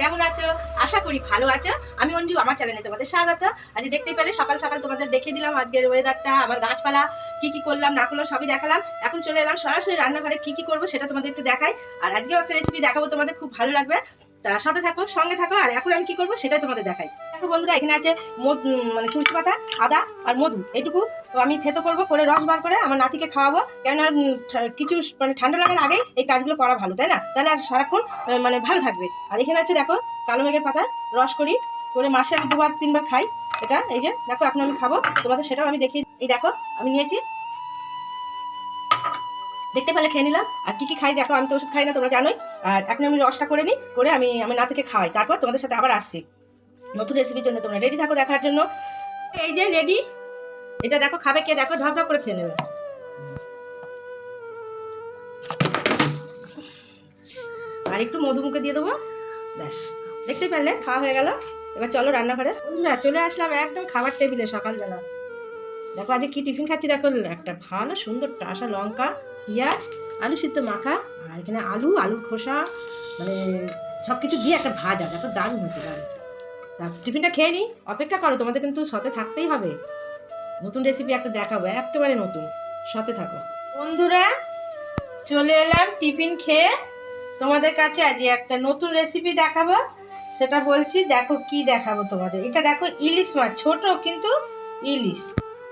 কেমন আছো? আশা করি ভালো আছো। আমি অঞ্জু, আমার চ্যানেলে তোমাদের স্বাগত। আজ দেখতেই পেলে সকাল সকাল তোমাদের দেখে দিলাম আজকের ওয়েদারটা আমার গাছপালা, কি কি করলাম, না করলাম, সবই দেখালাম। এখন চলে এলাম সরাসরি রান্নাঘরে কি কি করব সেটা তোমাদের একটু দেখাই। আর আজকেও একটা রেসিপি দেখাবো তোমাদের, খুব ভালো লাগবে। তা সাথে থাকো, সঙ্গে থাকো, আর এখন আমি কি করব সেটাই তোমাদের দেখাই। বন্ধুরা, এখানে আছে মধু মানে তুলসী পাতা, আদা আর মধু। এটুকু আমি থেতো করব, করে রস বার করে আমার নাতিকে খাওয়াবো। কেন কিছু মানে ঠান্ডা লাগার আগেই এই কাজগুলো করা ভালো, তাই না? তাহলে আর সারাক্ষণ মানে ভালো থাকবে। আর এখানে আছে দেখো, কালো মেঘের পাতা, রস করি। করে মাসে আমি দুবার, তিনবার খাই। এটা, এই যে, দেখো, এখন আমি খাব। তোমাদের সেটাও আমি দেখি এই দেখো, আমি নিয়েছি। দেখতে পেলে খেয়ে নিলাম। আর কী কী খাই দেখো, আমি তো ওষুধ খাই না, তোমরা জানোই। আর এখন আমি রসটা করে নিই, করে আমি আমার নাতিকে খাওয়াই। তারপর তোমাদের সাথে আবার আসছি। নতুন রেসিপির জন্য তোমরা রেডি থাকো দেখার জন্য। এই যে রেডি এটা দেখো খাবে কে? দেখো, ঢপ করে খেয়ে নেবে। আর একটু মধু মুখে দিয়ে দেবো। ব্যাস দেখতে পারলে, খাওয়া হয়ে গেল। এবার চলো রান্নাঘরে। বন্ধুরা, চলে আসলাম একদম খাবার টেবিলে সকালবেলা। দেখো, আজকে কি টিফিন খাচ্ছি? দেখো, একটা ভালো সুন্দর টাসা লঙ্কা, পেঁয়াজ, আলু সিদ্ধ মাখা, আর এখানে আলু, আলুর খোসা মানে সব কিছু দিয়ে একটা ভাজা। দেখো, দারুণ হচ্ছে দারুণ। তা টিফিনটা খেয়ে নিই। অপেক্ষা করো, তোমাদের কিন্তু সাথে থাকতেই হবে। নতুন রেসিপি একটা দেখাবো, একেবারে নতুন। সাথে থাকো। বন্ধুরা, চলে এলাম টিফিন খেয়ে। তোমাদের কাছে আজ একটা নতুন রেসিপি দেখাবো। সেটা বলছি, দেখো কি দেখাবো তোমাদের। এটা দেখো ইলিশ মাছ, ছোট কিন্তু ইলিশ।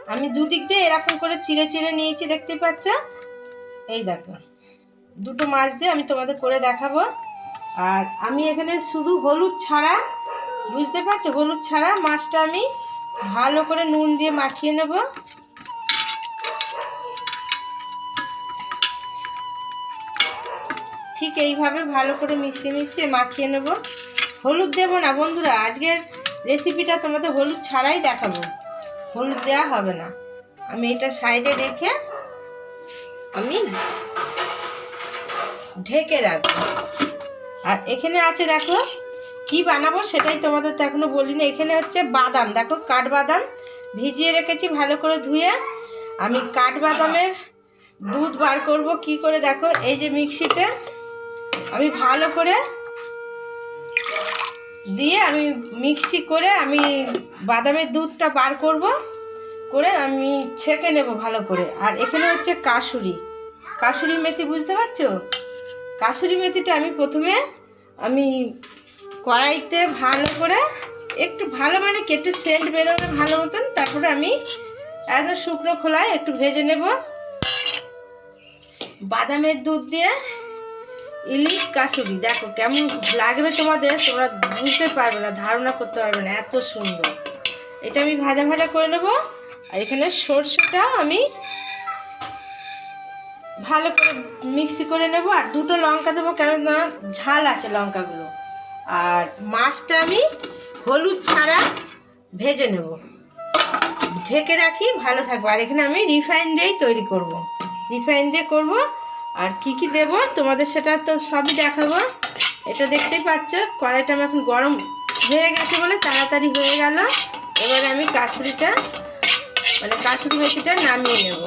আমি দুদিক দিয়ে এরকম করে চিড়ে চিড়ে নিয়েছি, দেখতে পাচ্ছ? এই দেখো, দুটো মাছ দিয়ে আমি তোমাদের করে দেখাবো। আর আমি এখানে শুধু হলুদ ছাড়া বুঝতে পারছ? হলুদ ছাড়া মাছটা আমি ভালো করে নুন দিয়ে মাখিয়ে নেব। ঠিক এইভাবে ভালো করে মিশিয়ে মিশিয়ে মাখিয়ে নেব। হলুদ দেবো না, বন্ধুরা, আজকের রেসিপিটা তোমাদের হলুদ ছাড়াই দেখাবো। হলুদ দেওয়া হবে না। আমি এটা সাইডে রেখে আমি ঢেকে রাখব। আর এখানে আছে, দেখো কি বানাবো সেটাই তোমাদের তো এখনও বলিনি। এখানে হচ্ছে বাদাম। দেখো কাঠবাদাম ভিজিয়ে রেখেছি ভালো করে ধুয়ে। আমি কাঠবাদামের দুধ বার করব কি করে দেখো, এই যে মিক্সিতে। আমি ভালো করে দিয়ে আমি মিক্সি করে আমি বাদামের দুধটা বার করব, করে আমি ছেঁকে নেব ভালো করে। আর এখানে হচ্ছে কাসুরি। কাসুরি মেথি বুঝতে পারছ? কাসুরি মেথিটা আমি প্রথমে আমি কড়াইতে ভালো করে একটু ভালো মানে কি, একটু সেন্ট বেরোবে ভালো মতন। তারপরে আমি একদম শুকনো খোলায় একটু ভেজে নেব। বাদামের দুধ দিয়ে ইলিশ কাসুরি। দেখো কেমন লাগবে তোমাদের, তোমরা বুঝতে পারবে না, ধারণা করতে পারবে না, এত সুন্দর। এটা আমি ভাজা ভাজা করে নেব। আর এখানে সর্ষেটা আমি ভালো করে মিক্সি করে নেব। আর দুটো লঙ্কা দেবো কেন না ঝাল আছে লঙ্কাগুলো। আর মাছটা আমি হলুদ ছাড়া ভেজে নেব। ঢেকে রাখি, ভালো থাকব। আর এখানে আমি রিফাইন দিয়েই তৈরি করব। রিফাইন দিয়ে করব। আর কি কি দেব? তোমাদের সেটা তো সবই দেখাবো। এটা দেখতেই পাচ্ছ, কড়াইটা আমার এখন গরম হয়ে গেছে বলে তাড়াতাড়ি হয়ে গেল। এবারে আমি কাসুরিটা মানে কাসুরি মেথিটা নামিয়ে নেব।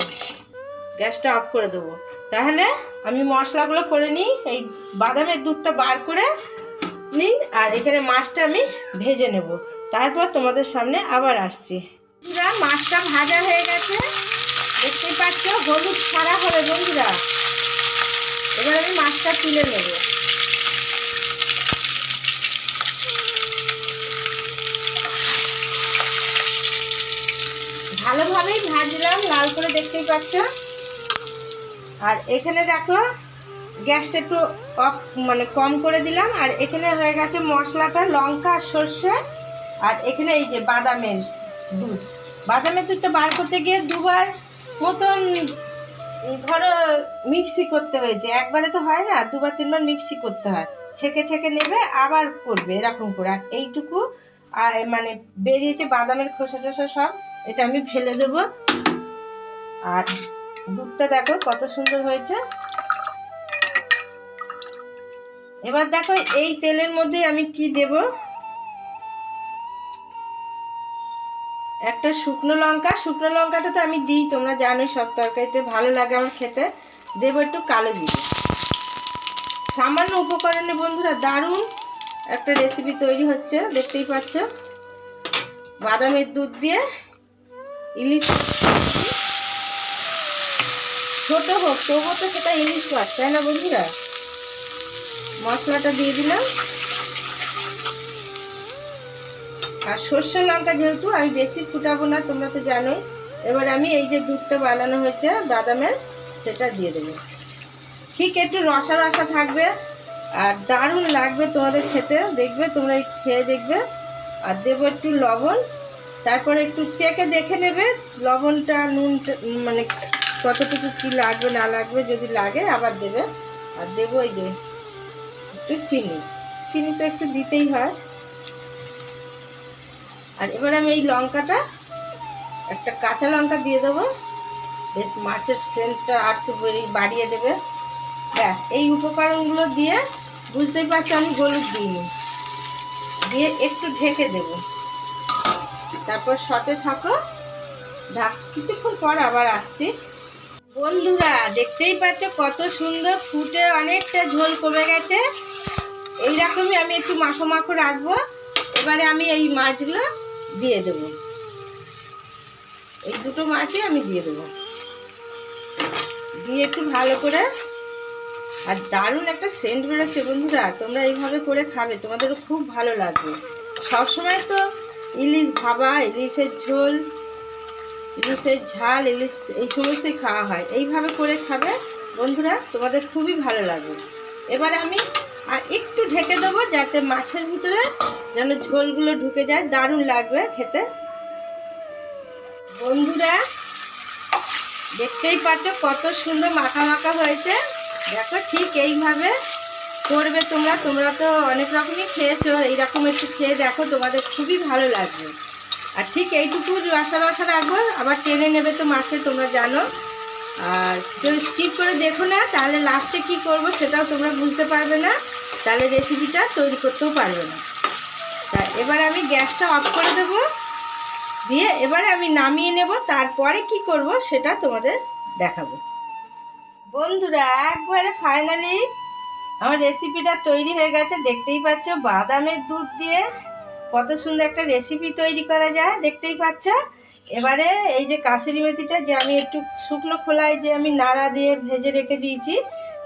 গ্যাসটা অফ করে দেবো। তাহলে আমি মশলাগুলো করে নিই, এই বাদামের দুধটা বার করে নিই, আর এখানে মাছটা আমি ভেজে নেব। তারপর তোমাদের সামনে আবার আসছি। বন্ধুরা, মাছটা ভাজা হয়ে গেছে। দেখতেই পাচ্ছ, হলুদ ছাড়া হবে বন্ধুরা। এবার আমি মাছটা তুলে নেব। ভালোভাবেই ভাজলাম, লাল করে দেখতেই পাচ্ছ। আর এখানে দেখো গ্যাসটা একটু অফ মানে কম করে দিলাম, আর এখানে হয়ে গেছে মশলাটা, লঙ্কা আর সর্ষে, আর এখানে এই যে বাদামের দুধ। বাদামের দুধটা বার করতে গিয়ে দুবার মতন ধরো মিক্সি করতে হয়েছে। একবারে তো হয় না, দুবার তিনবার মিক্সি করতে হয়। ছেঁকে ছেঁকে নেবে, আবার করবে এরকম করে। আর এইটুকু মানে বেরিয়েছে বাদামের খোসা টোসা সব, এটা আমি ফেলে দেবো। আর দুধটা দেখো কত সুন্দর হয়েছে। এবার দেখো এই তেলের মধ্যে আমি কি দেব? একটা শুকনো লঙ্কা। শুকনো লঙ্কাটা তো আমি দিই, তোমরা জানোই সব তরকারিতে ভালো লাগে আমার খেতে। দেবো একটু কালো জিরে। সামান্য উপকরণে বন্ধুরা দারুণ একটা রেসিপি তৈরি হচ্ছে, দেখতেই পাচ্ছ। বাদামের দুধ দিয়ে ইলিশ ছোট হোক, তবুও তো সেটা ইলিশ মাছ, তাই না বন্ধুরা? মশলাটা দিয়ে দিলাম। আর সর্ষে লঙ্কা যেহেতু আমি বেশি ফুটাবো না, তোমরা তো জানোই। এবার আমি এই যে দুধটা বানানো হয়েছে, বাদামের, সেটা দিয়ে দেবো। ঠিক একটু রসা রসা থাকবে, আর দারুণ লাগবে তোমাদের খেতে। দেখবে, তোমরা খেয়ে দেখবে। আর দেবো একটু লবণ। তারপরে একটু চেকে দেখে নেবে, লবণটা, নুনটা মানে কতটুকু কী লাগবে, না লাগবে, যদি লাগে আবার দেবে। আর দেবো এই যে একটু চিনি। চিনি তো একটু দিতেই হয়। আর এবার আমি এই লঙ্কাটা, একটা কাঁচা লঙ্কা দিয়ে দেবো। বেশ মাছের সেন্টটা আর একটু বাড়িয়ে দেবে। ব্যাস, এই উপকরণগুলো দিয়ে বুঝতেই পারছ আমি হলুদ দিইনি। দিয়ে একটু ঢেকে দেব। তারপর সাথে থাকো। ঢাক, কিছুক্ষণ পর আবার আসছি। বন্ধুরা, দেখতেই পাচ্ছ কত সুন্দর ফুটে অনেকটা ঝোল কমে গেছে। এইরকমই আমি একটু মাখো মাখো রাখব। এবারে আমি এই মাছগুলো দিয়ে দেব। এই দুটো মাছই আমি দিয়ে দেবো। দিয়ে একটু ভালো করে আর দারুণ একটা সেন্ট বেরোচ্ছে বন্ধুরা। তোমরা এইভাবে করে খাবে, তোমাদেরও খুব ভালো লাগবে। সবসময় তো ইলিশ ভাবা, ইলিশের ঝোল ইলিশের ঝাল, ইলিশ, এই সমস্তই খাওয়া হয়। এইভাবে করে খাবে। বন্ধুরা, তোমাদের খুবই ভালো লাগবে। এবারে আমি আর একটু ঢেকে দেবো যাতে মাছের ভিতরে যেন ঝোলগুলো ঢুকে যায়। দারুণ লাগবে খেতে। বন্ধুরা, দেখতেই পাচ্ছ কত সুন্দর মাখা মাখা হয়েছে। দেখো, ঠিক এইভাবে করবে তোমরা। তোমরা তো অনেক রকমই খেয়েছো। এইরকম একটু খেয়ে দেখো, তোমাদের খুবই ভালো লাগবে। আর ঠিক এইটুকু রসা রসা রাখব। আবার টেনে নেবে তো মাছে, তোমরা জানো। আর যদি স্কিপ করে দেখো না, তাহলে লাস্টে কি করব সেটাও তোমরা বুঝতে পারবে না। তাহলে রেসিপিটা তৈরি করতেও পারবে না। তা এবার আমি গ্যাসটা অফ করে দেবো। দিয়ে এবারে আমি নামিয়ে নেব। তারপরে কি করব সেটা তোমাদের দেখাবো। বন্ধুরা, একবারে ফাইনালি আমার রেসিপিটা তৈরি হয়ে গেছে। দেখতেই পাচ্ছ বাদামের দুধ দিয়ে। কত সুন্দর একটা রেসিপি তৈরি করা যায়, দেখতেই পাচ্ছ? এবারে এই যে কাসুরি মেথিটা যে আমি একটু শুকনো খোলায় যে আমি নাড়া দিয়ে ভেজে রেখে দিয়েছি,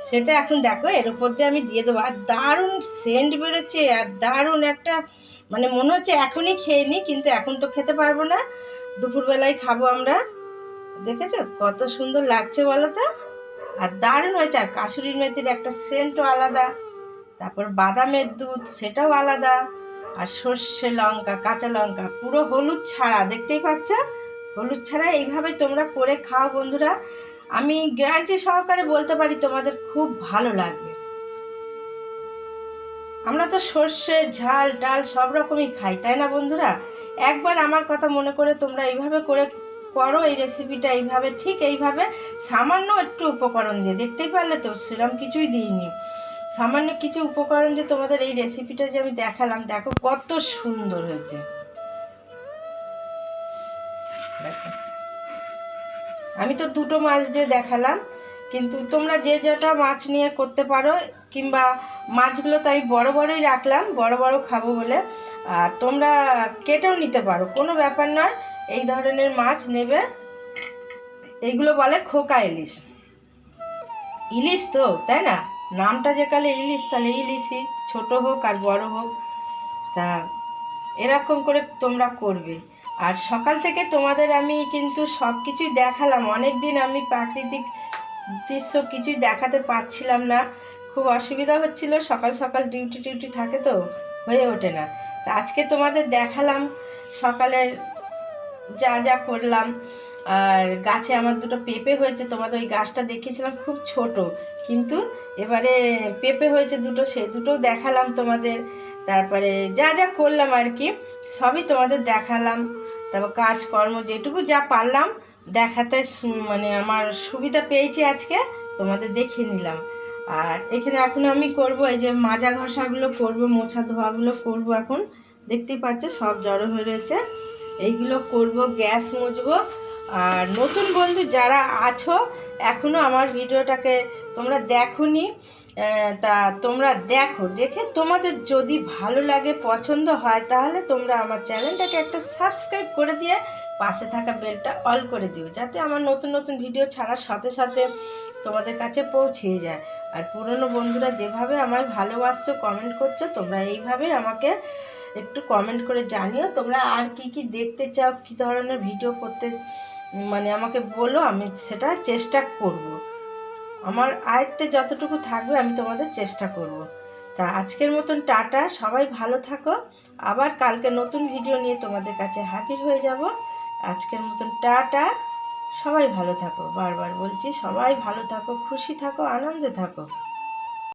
সেটা এখন দেখো, এর উপর দিয়ে আমি দিয়ে দেবো। আর দারুণ সেন্ট বেরোচ্ছে, আর দারুণ একটা মানে মনে হচ্ছে এখনই খেয়ে নিই কিন্তু এখন তো খেতে পারব না। দুপুরবেলায় খাব আমরা। দেখেছ? কত সুন্দর লাগছে বলো তো? আর দারুণ হয়েছে, আর কাসুরির মেথির একটা সেন্টও আলাদা। তারপর বাদামের দুধ, সেটাও আলাদা। আর সর্ষে লঙ্কা, কাঁচা লঙ্কা, পুরো হলুদ ছাড়া, দেখতেই পাচ্ছ? হলুদ ছাড়া এইভাবে তোমরা করে খাও বন্ধুরা। আমি গ্যারান্টি সহকারে বলতে পারি, তোমাদের খুব ভালো লাগবে। আমরা তো সর্ষে, ঝাল, ডাল সব রকমই খাই, তাই না বন্ধুরা? একবার আমার কথা মনে করে তোমরা এইভাবে করে করো, এই রেসিপিটা এইভাবে, ঠিক এইভাবে, সামান্য একটু উপকরণ দিয়ে। দেখতেই পারলে তো সেরকম কিছুই দিইনি। সামান্য কিছু উপকরণ দিয়ে তোমাদের এই রেসিপিটা যে আমি দেখালাম, দেখো কত সুন্দর হয়েছে। আমি তো দুটো মাছ দিয়ে দেখালাম, কিন্তু তোমরা যে যেটা মাছ নিয়ে করতে পারো, কিংবা মাছগুলো তো আমি বড়ো বড়োই রাখলাম, বড় বড় খাব বলে, আর তোমরা কেটেও নিতে পারো, কোনো ব্যাপার নয়, এই ধরনের মাছ নেবে। এইগুলো বলে খোকা ইলিশ। ইলিশ তো, তাই না? নামটা যে কালে ইলিশ, তাহলে ইলিশই, ছোট হোক আর বড় হোক, তা এরকম করে তোমরা করবে। আর সকাল থেকে তোমাদের আমি কিন্তু সব কিছুই দেখালাম। অনেক দিন আমি প্রাকৃতিক দৃশ্য কিছুই দেখাতে পারছিলাম না। খুব অসুবিধা হচ্ছিল, সকাল সকাল ডিউটি টিউটি থাকে তো, হয়ে ওঠে না। আজকে তোমাদের দেখালাম, সকালের যা যা করলাম। আর গাছে আমার দুটো পেঁপে হয়েছে, তোমাদের ওই গাছটা দেখিয়েছিলাম, খুব ছোট। কিন্তু এবারে পেঁপে হয়েছে দুটো, সে দুটোও দেখালাম তোমাদের। তারপরে যা যা করলাম আর কি, সবই তোমাদের দেখালাম। তারপর কাজকর্ম যেটুকু যা পারলাম, দেখাতে মানে আমার সুবিধা পেয়েছি আজকে, তোমাদের দেখিয়ে নিলাম। আর এখানে এখন আমি করব, এই যে মাজা ঘষাগুলো করব, মোছা ধোয়াগুলো করব এখন। দেখতেই পাচ্ছ সব জড়ো হয়ে রয়েছে। এইগুলো করব, গ্যাস মুছবো। আর নতুন বন্ধু যারা আছো এখনও আমার ভিডিওটাকে তোমরা আহ, তা তোমরা দেখো। দেখে তোমাদের যদি ভালো লাগে পছন্দ হয় তাহলে তোমরা আমার চ্যানেলটাকে একটা সাবস্ক্রাইব করে দিয়ে পাশে থাকা বেলটা অল করে দিও যাতে আমার নতুন নতুন ভিডিও ছাড়ার সাথে সাথে তোমাদের কাছে পৌঁছিয়ে যায়। আর পুরনো বন্ধুরা যেভাবে আমায় ভালোবাসছো কমেন্ট করছ তোমরা এইভাবে আমাকে একটু কমেন্ট করে জানিও তোমরা আর কি কি দেখতে চাও কী ধরনের ভিডিও করতে মানে আমাকে বলো, আমি সেটা চেষ্টা করব। আমার আয়ত্তে যতটুকু থাকবে আমি তোমাদের চেষ্টা করব। তা আজকের মতন টাটা, সবাই ভালো থাকো। আবার কালকে নতুন ভিডিও নিয়ে তোমাদের কাছে হাজির হয়ে যাব। আজকের মতন টাটা, সবাই ভালো থাকো। বারবার বলছি, সবাই ভালো থাকো, খুশি থাকো, আনন্দে থাকো।